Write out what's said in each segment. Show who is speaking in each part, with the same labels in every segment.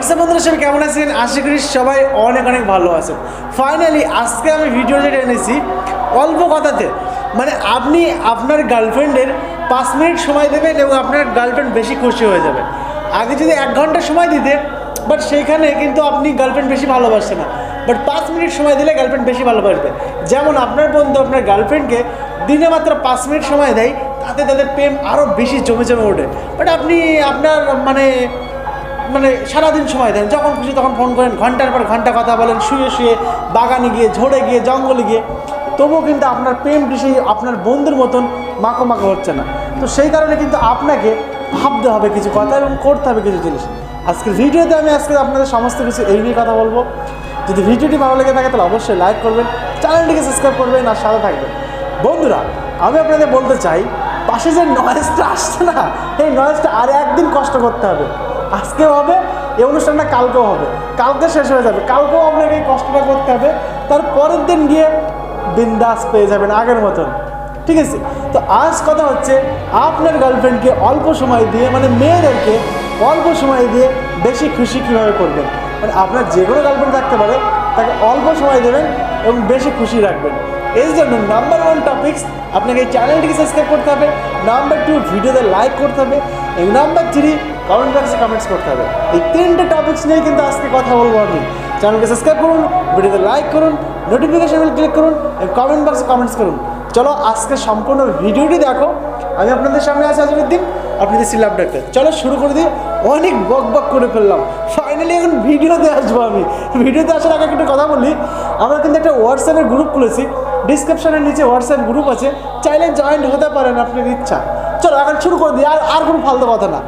Speaker 1: WhatsApp বন্ধুরা সবাই কেমন আছেন? আশা করি সবাই অনেক অনেক ভালো আছেন। ফাইনালি আজকে আমি ভিডিও যেটা এনেছি অল্প কথাতে। মানে আপনি আপনার গার্লফ্রেন্ডের পাঁচ মিনিট সময় দেবেন এবং আপনার গার্লফ্রেন্ড বেশি খুশি হয়ে যাবে। আগে যদি এক ঘণ্টা সময় দিতে বাট সেইখানে কিন্তু আপনি গার্লফ্রেন্ড বেশি ভালোবাসছে না। বাট পাঁচ মিনিট সময় দিলে গার্লফ্রেন্ড বেশি ভালোবাসবে। যেমন আপনার বন্ধু আপনার গার্লফ্রেন্ডকে দিনে মাত্র পাঁচ মিনিট সময় দেয়, তাতে তাদের প্রেম আরও বেশি জমে জমে ওঠে। বাট আপনি আপনার মানে মানে সারাদিন সময় দেন, যখন খুশি তখন ফোন করেন, ঘণ্টার পর ঘণ্টা কথা বলেন, শুয়ে শুয়ে বাগানে গিয়ে ঝোড়ে গিয়ে, জঙ্গলে গিয়ে। তবুও কিন্তু আপনার প্রেমটি সেই আপনার বন্ধুর মতন মাখো মাখো হচ্ছে না। তো সেই কারণে কিন্তু আপনাকে ভাবতে হবে কিছু কথা এবং করতে হবে কিছু জিনিস। আজকের ভিডিওতে আমি আজকে আপনাদের সমস্ত কিছু এই নিয়ে কথা বলব। যদি ভিডিওটি ভালো লেগে থাকে তাহলে অবশ্যই লাইক করবেন, চ্যানেলটিকে সাবস্ক্রাইব করবেন আর সাথে থাকবেন। বন্ধুরা, আমি আপনাদের বলতে চাই, পাশে যে নয়েজটা আসছে না, এই নয়েজটা আর একদিন কষ্ট করতে হবে। আজকেও হবে, এই অনুষ্ঠানটা কালকেও হবে। কালকে শেষ হয়ে যাবে। কালকেও আপনাকে এই কষ্টটা করতে হবে। তার পরের দিন গিয়ে বিন্দাস পেয়ে যাবেন আগের মতন। ঠিক আছে? তো আজ কথা হচ্ছে, আপনার গার্লফ্রেন্ডকে অল্প সময় দিয়ে মানে মেয়েদেরকে অল্প সময় দিয়ে বেশি খুশি কীভাবে করবেন? মানে আপনার যে কোনো গার্লফ্রেন্ড থাকতে পারে, তাকে অল্প সময় দেবেন এবং বেশি খুশি রাখবেন। এই জন্য নাম্বার ওয়ান টপিক্স আপনাকে এই চ্যানেলটিকে সাবস্ক্রাইব করতে হবে। নাম্বার টু ভিডিওতে লাইক করতে হবে। এবং নাম্বার থ্রি কমেন্ট বক্সে কমেন্টস করতে হবে। এই তিনটে টপিক্স নিয়ে কিন্তু আজকে কথা বলব আমি। চ্যানেলকে সাবস্ক্রাইব করুন ভিডিওতে লাইক করুন নোটিফিকেশন ক্লিক করুন কমেন্ট বক্সে কমেন্টস করুন। চলো, আজকে সম্পূর্ণ ভিডিওটি দেখো। আমি আপনাদের সামনে আছি দিন আপনাদের সিলাপ ডাক্তার চলো, শুরু করে দিই। অনেক বক বক করে ফেললাম। ফাইনালি এখন ভিডিওতে আসব আমি। ভিডিওতে আসার আগে একটা কথা বলি। আমরা কিন্তু একটা হোয়াটসঅ্যাপের গ্রুপ খুলেছি। ডিসক্রিপশনের নিচে হোয়াটসঅ্যাপ গ্রুপ আছে। চাইলে জয়েন্ট হতে পারেন আপনার ইচ্ছা। চলো, এখন শুরু করে দিই। আর আর কোনো ফালতু কথা না।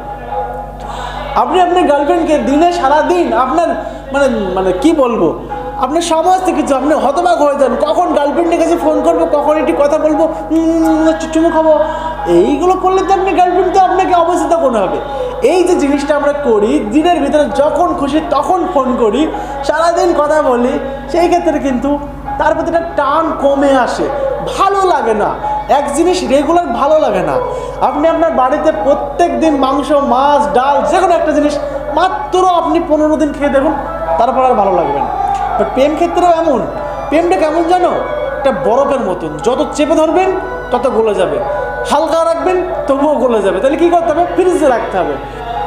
Speaker 1: আপনি আপনার গার্লফ্রেন্ডকে দিনে সারা দিন আপনার মানে মানে কি বলব? আপনার সমস্ত কিছু, আপনি হতবাক হয়ে যান। কখন গার্লফ্রেন্ডের কাছে ফোন করব, কখন একটি কথা বলব চুমু খাব। এইগুলো করলে তো আপনি গার্লফ্রেন্ড তো আপনাকে অবস্থিত কোনো হবে। এই যে জিনিসটা আমরা করি, দিনের ভিতরে যখন খুশি তখন ফোন করি, সারাদিন কথা বলি, সেই ক্ষেত্রে কিন্তু তার প্রতি একটা টান কমে আসে। ভালো লাগে না। এক জিনিস রেগুলার ভালো লাগে না। আপনি আপনার বাড়িতে প্রত্যেক দিন মাংস, মাছ, ডাল, যে কোনো একটা জিনিস মাত্র আপনি পনেরো দিন খেয়ে দেখুন, তারপর আর ভালো লাগবে না। বাট প্রেম ক্ষেত্রেও এমন। প্রেমটা কেমন জানো? একটা বরফের মতন। যত চেপে ধরবেন, তত গলে যাবে। হালকা রাখবেন, তবুও গলে যাবে। তাহলে কী করতে হবে? ফ্রিজে রাখতে হবে।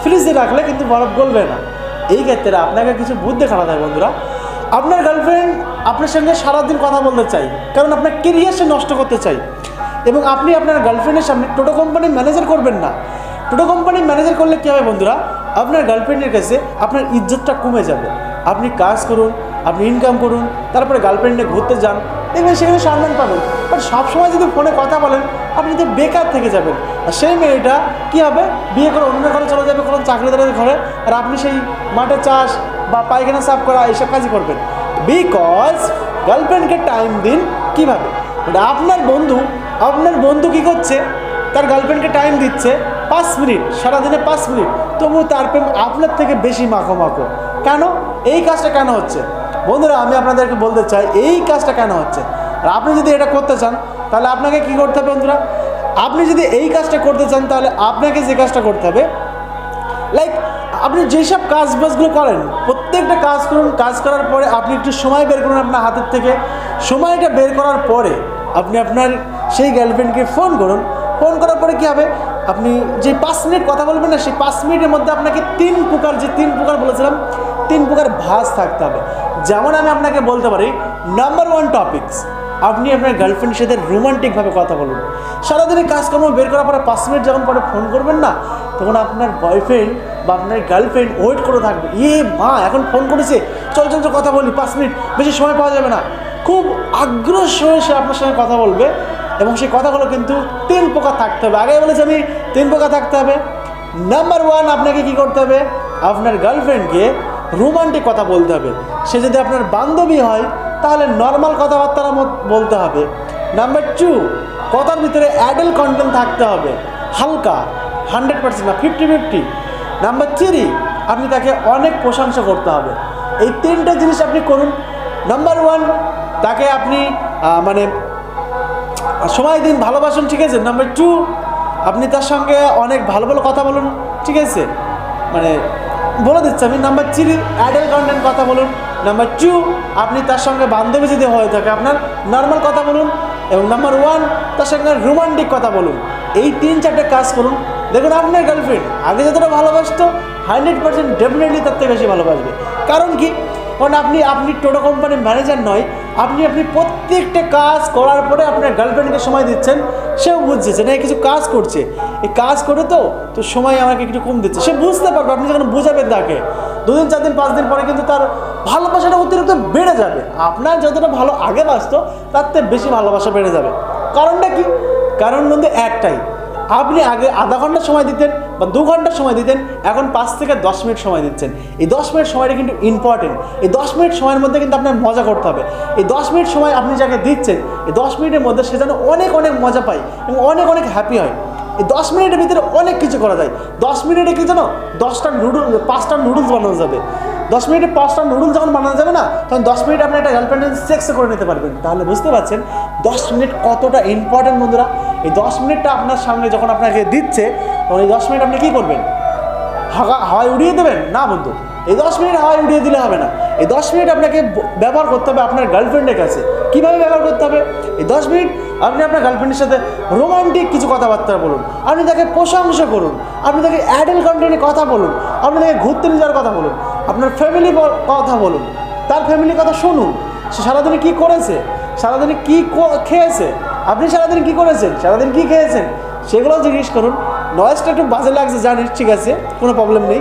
Speaker 1: ফ্রিজে রাখলে কিন্তু বরফ গলবে না। এই ক্ষেত্রে আপনাকে কিছু বুদ্ধি খাটাতে হবে বন্ধুরা। আপনার গার্লফ্রেন্ড আপনার সঙ্গে সারাদিন কথা বলতে চাই কারণ আপনার কেরিয়ার সে নষ্ট করতে চাই এবং আপনি আপনার গার্লফ্রেন্ডের সামনে টোটো কোম্পানির ম্যানেজার করবেন না। টোটো কোম্পানির ম্যানেজার করলে কী হবে বন্ধুরা? আপনার গার্লফ্রেন্ডের কাছে আপনার ইজ্জতটা কমে যাবে। আপনি কাজ করুন, আপনি ইনকাম করুন, তারপরে গার্লফ্রেন্ডে ঘুরতে যান, দেখবেন সেখানে সম্মান পাবেন। বাট সবসময় যদি ফোনে কথা বলেন, আপনি তো বেকার থেকে যাবেন। আর সেই মেয়েটা কী হবে? বিয়ে করে অন্য ঘরে চলে যাবে, কোনো চাকরিদারের ঘরে। আর আপনি সেই মাঠে চাষ বা পায়খানা সাফ করা এইসব কাজই করবেন। বিকজ গার্লফ্রেন্ডকে টাইম দিন কীভাবে? আপনার বন্ধু আপনার বন্ধু কী করছে? তার গার্লফ্রেন্ডকে টাইম দিচ্ছে পাঁচ মিনিট, সারাদিনে পাঁচ মিনিট। তবু তার প্রেম আপনার থেকে বেশি মাখো মাখো কেন? এই কাজটা কেন হচ্ছে? বন্ধুরা, আমি আপনাদেরকে বলতে চাই, এই কাজটা কেন হচ্ছে? আর আপনি যদি এটা করতে চান, তাহলে আপনাকে কি করতে হবে বন্ধুরা? আপনি যদি এই কাজটা করতে চান, তাহলে আপনাকে যে কাজটা করতে হবে লাইক আপনি যেসব কাজ বাজগুলো করেন, প্রত্যেকটা কাজ করুন, কাজ করার পরে আপনি একটু সময় বের করুন আপনার হাতের থেকে। সময়টা বের করার পরে আপনি আপনার সেই গার্লফ্রেন্ডকে ফোন করুন। ফোন করার পরে কী হবে? আপনি যে পাঁচ মিনিট কথা বলবেন না, সেই পাঁচ মিনিটের মধ্যে আপনাকে তিন প্রকার যে তিন প্রকার বলেছিলাম, তিন প্রকার ভাস থাকতে হবে। যেমন আমি আপনাকে বলতে পারি নাম্বার ওয়ান টপিকস আপনি আপনার গার্লফ্রেন্ডের সাথে রোমান্টিকভাবে কথা বলুন। সারাদিনে কাজকর্ম বের করার পরে পাঁচ মিনিট যখন পরে ফোন করবেন না, তখন আপনার বয়ফ্রেন্ড বা আপনার গার্লফ্রেন্ড ওয়েট করে থাকবে। ইয়ে মা, এখন ফোন করেছে, চল চল কথা বলি, পাঁচ মিনিট, বেশি সময় পাওয়া যাবে না। খুব আগ্রহ সে আপনার সঙ্গে কথা বলবে। এবং সেই কথাগুলো কিন্তু তিন প্রকার থাকতে হবে। আগে বলেছি আমি তিন প্রকার থাকতে হবে। নাম্বার ওয়ান আপনাকে কি করতে হবে? আপনার গার্লফ্রেন্ডকে রোমান্টিক কথা বলতে হবে। সে যদি আপনার বান্ধবী হয় তাহলে নর্মাল কথাবার্তার বলতে হবে। নাম্বার টু কথার ভিতরে অ্যাডাল্ট কন্টেন্ট থাকতে হবে। হালকা হান্ড্রেড পার্সেন্ট না ফিফটি ফিফটি নাম্বার থ্রি আপনি তাকে অনেক প্রশংসা করতে হবে। এই তিনটে জিনিস আপনি করুন। নাম্বার ওয়ান তাকে আপনি আহ, মানে সময় দিন, ভালোবাসুন, ঠিক আছে? নাম্বার টু আপনি তার সঙ্গে অনেক ভালো ভালো কথা বলুন, ঠিক আছে? মানে বলে দিচ্ছি আমি নাম্বার থ্রি অ্যাডাল্ট কন্টেন্ট কথা বলুন। নাম্বার টু আপনি তার সঙ্গে বান্ধবী যদি হয়ে থাকে, আপনার নর্মাল কথা বলুন। এবং নাম্বার ওয়ান তার সঙ্গে রোমান্টিক কথা বলুন। এই তিন চারটে কাজ করুন। দেখুন, আপনার গার্লফ্রেন্ড আগে যতটা ভালোবাসত হান্ড্রেড পার্সেন্ট ডেফিনেটলি তার থেকে বেশি ভালোবাসবে। কারণ কি? কারণ আপনি আপনি টোটো কোম্পানির ম্যানেজার নয় আপনি আপনি প্রত্যেকটা কাজ করার পরে আপনার গার্লফ্রেন্ডকে সময় দিচ্ছেন, সেও বুঝছে যে না কিছু কাজ করছে। এই কাজ করে তো তো সময় আমাকে একটু কম দিচ্ছে। সে বুঝতে পারবে, আপনি যখন বুঝাবেন তাকে, দুদিন চার দিন পাঁচ দিন পরে কিন্তু তার ভালোবাসাটা অতিরিক্ত বেড়ে যাবে। আপনার যতটা ভালো আগে বাসতো তার থেকে বেশি ভালোবাসা বেড়ে যাবে। কারণটা কি? কারণ বন্ধু, একটাই। আপনি আগে আধা ঘণ্টা সময় দিতেন বা দু ঘণ্টা সময় দিতেন, এখন পাঁচ থেকে দশ মিনিট সময় দিচ্ছেন। এই দশ মিনিট সময়টা কিন্তু ইম্পর্টেন্ট এই দশ মিনিট সময়ের মধ্যে কিন্তু আপনার মজা করতে হবে। এই দশ মিনিট সময় আপনি যাকে দিচ্ছেন, এই দশ মিনিটের মধ্যে সে যেন অনেক অনেক মজা পায় এবং অনেক অনেক হ্যাপি হয়। এই দশ মিনিটের ভিতরে অনেক কিছু করা যায়। দশ মিনিটে কি যেন দশটা নুডুলস পাঁচটা নুডুলস বানানো যাবে। দশ মিনিটে পাঁচটা নুডলস যখন বানানো যাবে না, তখন দশ মিনিট আপনি একটা গার্লফ্রেন্ডের সেক্স করে নিতে পারবেন। তাহলে বুঝতে পারছেন দশ মিনিট কতটা ইম্পর্টেন্ট বন্ধুরা। এই দশ মিনিটটা আপনার সামনে যখন আপনাকে দিচ্ছে, তখন এই দশ মিনিট আপনি কী করবেন? হাওয়া হাওয়ায় উড়িয়ে দেবেন? না বন্ধু। এই দশ মিনিট হাওয়ায় উড়িয়ে দিলে হবে না। এই দশ মিনিট আপনাকে ব্যবহার করতে হবে আপনার গার্লফ্রেন্ডের কাছে। কীভাবে ব্যবহার করতে হবে? এই দশ মিনিট আপনি আপনার গার্লফ্রেন্ডের সাথে রোমান্টিক কিছু কথাবার্তা বলুন। আপনি তাকে প্রশংসা করুন। আপনি তাকে অ্যাডাল্ট কন্টেন্টে কথা বলুন। আপনি তাকে ঘুরতে নিয়ে যাওয়ার কথা বলুন। আপনার ফ্যামিলি কথা বলুন। তার ফ্যামিলির কথা শুনুন। সে সারাদিনে কী করেছে? সারাদিনে কী খেয়েছে? আপনি সারাদিন কী করেছেন? সারাদিন কী খেয়েছেন? সেগুলো জিজ্ঞেস করুন। নয়েজটা একটু বাজে লাগছে, জানিস, ঠিক আছে? কোনো প্রবলেম নেই।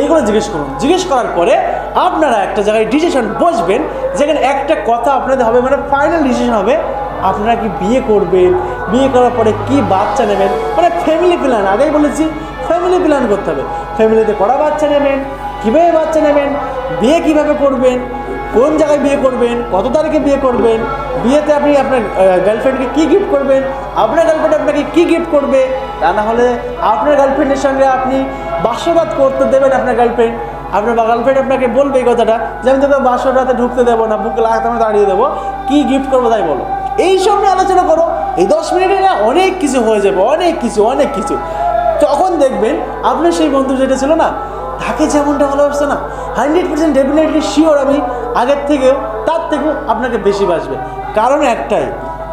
Speaker 1: এইগুলো জিজ্ঞেস করুন। জিজ্ঞেস করার পরে আপনারা একটা জায়গায় ডিসিশন বসবেন, যেখানে একটা কথা আপনাদের হবে মানে ফাইনাল ডিসিশন হবে। আপনারা কি বিয়ে করবেন? বিয়ে করার পরে কি বাচ্চা নেবেন? মানে ফ্যামিলি প্ল্যান আগেই বলেছি ফ্যামিলি প্ল্যান করতে হবে। ফ্যামিলিতে কড়া বাচ্চা নেবেন? কীভাবে বাচ্চা নেবেন? বিয়ে কীভাবে করবেন? কোন জায়গায় বিয়ে করবেন? কত তারিখে বিয়ে করবেন? বিয়েতে আপনি আপনার গার্লফ্রেন্ডকে কী গিফট করবেন? আপনার গার্লফ্রেন্ড আপনাকে কী গিফট করবে? তা না হলে আপনার গার্লফ্রেন্ডের সঙ্গে আপনি বাসরাত করতে দেবেন আপনার গার্লফ্রেন্ড আপনার গার্লফ্রেন্ড আপনাকে বলবে এই কথাটা যে, আমি তোকে বাসরাতে ঢুকতে দেবো না, বুকে লাগাতে আমি দাঁড়িয়ে দেবো। কী গিফট করব তাই বলো। এই সব নিয়ে আলোচনা করো। এই দশ মিনিটে না অনেক কিছু হয়ে যাবে, অনেক কিছু অনেক কিছু। তখন দেখবেন আপনার সেই বন্ধু যেটা ছিল না, তাকে যেমনটা ভালোবাসছে না হান্ড্রেড পার্সেন্ট ডেফিনেটলি শিওর আমি আগের থেকেও, তার থেকেও আপনাকে বেশি বাসবে। কারণ একটাই,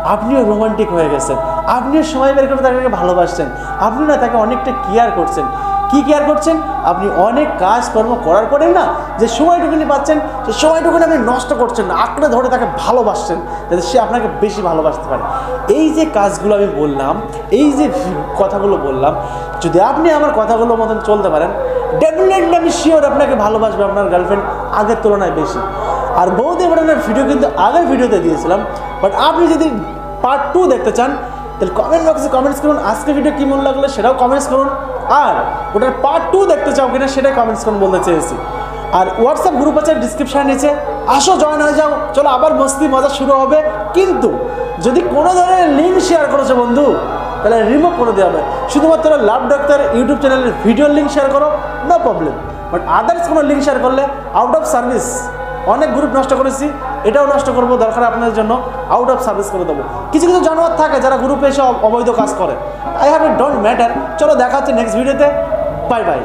Speaker 1: আপনিও রোমান্টিক হয়ে গেছেন। আপনিও সময় বের করে তাকে ভালোবাসছেন। আপনি না তাকে অনেকটা কেয়ার করছেন। কি কেয়ার করছেন? আপনি অনেক কাজকর্ম করার পরে না যে সময়টুকুনি পাচ্ছেন সে সময়টুকুনি আপনি নষ্ট করছেন না, আঁকড়ে ধরে তাকে ভালোবাসছেন, যাতে সে আপনাকে বেশি ভালোবাসতে পারে। এই যে কাজগুলো আমি বললাম, এই যে কথাগুলো বললাম, যদি আপনি আমার কথাগুলোর মতন চলতে পারেন ডেফিনেটলি আমি শিওর আপনাকে ভালোবাসবে আপনার গার্লফ্রেন্ড আগের তুলনায় বেশি। আর বৌদি বেড়ানোর ভিডিও কিন্তু আগের ভিডিওতে দিয়েছিলাম বাট আপনি যদি পার্ট টু দেখতে চান তাহলে কমেন্ট বক্সে কমেন্টস করুন আজকে ভিডিও কী মনে লাগল সেটাও কমেন্টস করুন। আর ওটার পার্ট টু দেখতে চাও কিনা সেটাই কমেন্টস করুন বলতে চেয়েছি। আর হোয়াটসঅ্যাপ গ্রুপ আছে ডিসক্রিপশানে নিচে। আসো জয়েন হয়ে যাও। চলো, আবার মস্তি মজা শুরু হবে। কিন্তু যদি কোনো ধরনের লিঙ্ক শেয়ার করেছ বন্ধু, তাহলে রিমুভ করে দেওয়া হবে শুধুমাত্র লাভ ডাক্তার ইউটিউব চ্যানেলের ভিডিওর লিঙ্ক শেয়ার করো নো প্রবলেম বাট আদার্স কোনো লিঙ্ক শেয়ার করলে আউট অফ সার্ভিস অনেক গ্রুপ নষ্ট করেছি, এটাও নষ্ট করব, দরকার আপনাদের জন্য আউট অফ সার্ভিস করে দেবো। কিছু কিছু জানোয়ার থাকে যারা গ্রুপে এসে অবৈধ কাজ করে। I have a don't matter চলো দেখা হচ্ছে নেক্সট ভিডিওতে বাই বাই